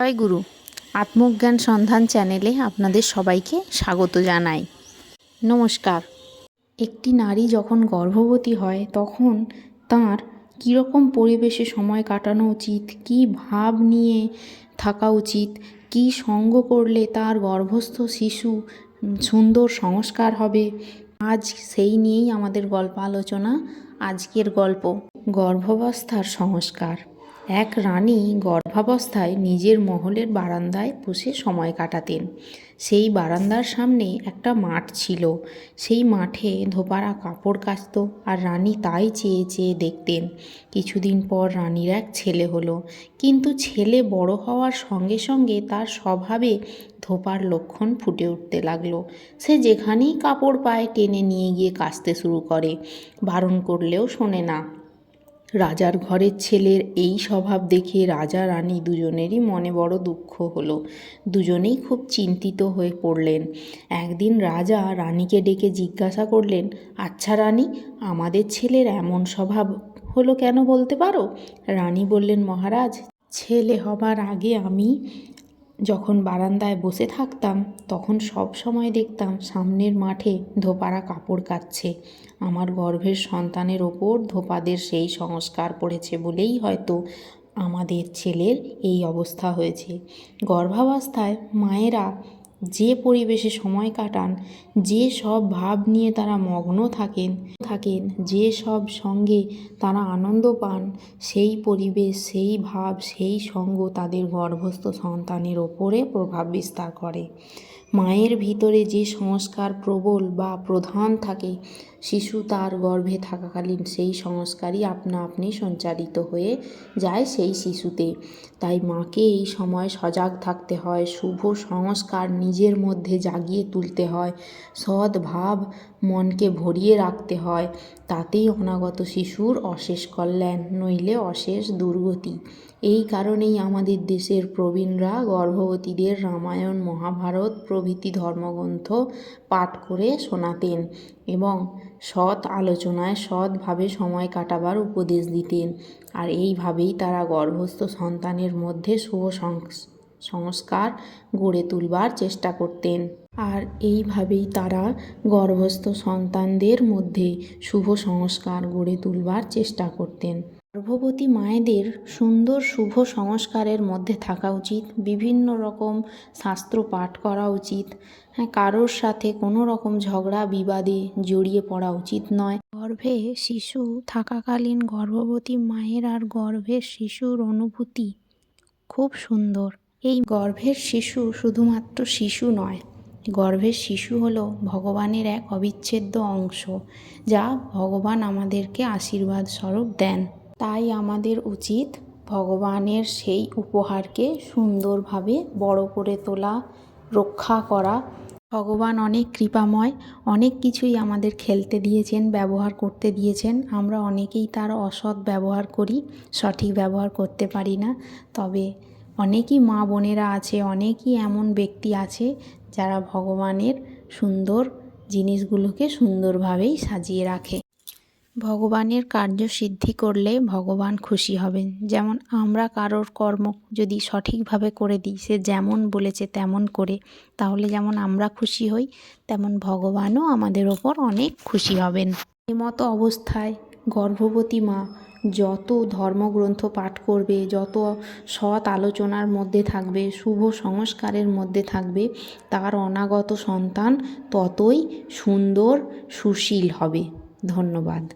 জয় গুরু। আত্মজ্ঞান সন্ধান চ্যানেলে আপনাদের সবাইকে স্বাগত জানাই। নমস্কার। একটি নারী যখন গর্ভবতী হয়, তখন তার কীরকম পরিবেশে সময় কাটানো উচিত? কী ভাব নিয়ে থাকা উচিত? কী সঙ্গ করলে তার গর্ভস্থ শিশু সুন্দর সংস্কার হবে? আজ সেই নিয়েই আমাদের গল্প আলোচনা, আজকের গল্প, গর্ভাবস্থার সংস্কার। এক রানী গর্ভাবস্থায় নিজের মহলের বারান্দায় বসে সময় কাটাতেন। সেই বারান্দার সামনে একটা মাঠ ছিল। সেই মাঠে ধোপারা কাপড় কাচত আর রানী তাই চেয়ে চেয়ে দেখতেন। কিছুদিন পর রানীর এক ছেলে হলো। কিন্তু ছেলে বড় হওয়ার সঙ্গে সঙ্গে তার স্বভাবে ধোপার লক্ষণ ফুটে উঠতে লাগল। সে যেখানেই কাপড় পায় টেনে নিয়ে গিয়ে কাচতে শুরু করে। বারণ করলেও শোনে না। রাজার ঘরের ছেলের এই স্বভাব দেখে রাজা রানী দুজনেরই মনে বড় দুঃখ হলো। দুজনেই খুব চিন্তিত হয়ে পড়লেন। একদিন রাজা রানীকে ডেকে জিজ্ঞাসা করলেন আচ্ছা রানী, আমাদের ছেলের এমন স্বভাব হলো কেন বলতে পারো? রানী বললেন, মহারাজ, ছেলে হবার আগে আমি যখন বারান্দায় বসে থাকতাম, তখন সব সময় দেখতাম সামনের মাঠে ধোপারা কাপড় কাচ্ছে আমার গর্ভের সন্তানের ওপর ধোপাদের সেই সংস্কার পড়েছে বলেই হয়তো আমাদের ছেলের এই অবস্থা হয়েছে। গর্ভাবস্থায় মায়েরা যে পরিবেশে সময় কাটান, যে সব ভাব নিয়ে তারা মগ্ন থাকেন থাকেন, যে সব সঙ্গে তারা আনন্দ পান, সেই পরিবেশ, সেই ভাব, সেই সঙ্গ তাদের গর্ভস্থ সন্তানের ওপরে প্রভাব বিস্তার করে। মায়ের ভিতরে যে সংস্কার প্রবল বা প্রধান থাকে, শিশু তার গর্ভে থাকাকালীন সেই সংস্কারই আপনা আপনি সঞ্চারিত হয়ে যায় সেই শিশুতে। তাই মাকে এই সময় সজাগ থাকতে হয়, শুভ সংস্কার নিজের মধ্যে জাগিয়ে তুলতে হয়, সৎ ভাব মনকে ভরিয়ে রাখতে হয়, তাতেই অনাগত শিশুর অশেষ কল্যাণ, নইলে অশেষ দুর্গতি। এই কারণেই আমাদের দেশের প্রবীণরা গর্ভবতীদের রামায়ণ, মহাভারত প্রভৃতি ধর্মগ্রন্থ পাঠ করে শোনাতেন এবং সৎ আলোচনায় সৎভাবে সময় কাটাবার উপদেশ দিতেন। আর এইভাবেই তারা গর্ভস্থ সন্তানের মধ্যে শুভ সংস- সংস্কার গড়ে তুলবার চেষ্টা করতেন। আর এইভাবেই তারা গর্ভস্থ সন্তানদের মধ্যে শুভ সংস্কার গড়ে তুলবার চেষ্টা করতেন। গর্ভবতী মায়েদের সুন্দর শুভ সংস্কারের মধ্যে থাকা উচিত। বিভিন্ন রকম শাস্ত্র পাঠ করা উচিত। হ্যাঁ কারোর সাথে কোনো রকম ঝগড়া, বিবাদে জড়িয়ে পড়া উচিত নয়। গর্ভে শিশু থাকাকালীন গর্ভবতী মায়ের আর গর্ভের শিশুর অনুভূতি খুব সুন্দর। এই গর্ভের শিশু শুধুমাত্র শিশু নয়, গর্ভের শিশু হলো ভগবানের এক অবিচ্ছেদ্য অংশ, যা ভগবান আমাদেরকে আশীর্বাদ স্বরূপ দেন। তাই আমাদের উচিত ভগবানের সেই উপহারকে সুন্দরভাবে বড় করে তোলা, রক্ষা করা। ভগবান অনেক কৃপাময়, অনেক কিছুই আমাদের খেলতে দিয়েছেন, ব্যবহার করতে দিয়েছেন। আমরা অনেকেই তার অসৎ ব্যবহার করি, সঠিক ব্যবহার করতে পারি না। তবে অনেকই মা বোনেরা আছে, অনেকই এমন ব্যক্তি আছে যারা ভগবানের সুন্দর জিনিসগুলোকে সুন্দরভাবেই সাজিয়ে রাখে। ভগবানের কার্য সিদ্ধি করলে ভগবান খুশি হবেন। যেমন আমরা কারোর কর্ম যদি সঠিকভাবে করে দিই, সে যেমন বলেছে তেমন করে। তাহলে যেমন আমরা খুশি হই, তেমন ভগবানও আমাদের ওপর অনেক খুশি হবেন। মতো অবস্থায় গর্ভবতী মা যত ধর্মগ্রন্থ পাঠ করবে, যত সৎ আলোচনার মধ্যে থাকবে, শুভ সংস্কারের মধ্যে থাকবে, তার অনাগত সন্তান ততই সুন্দর, সুশীল হবে। ধন্যবাদ।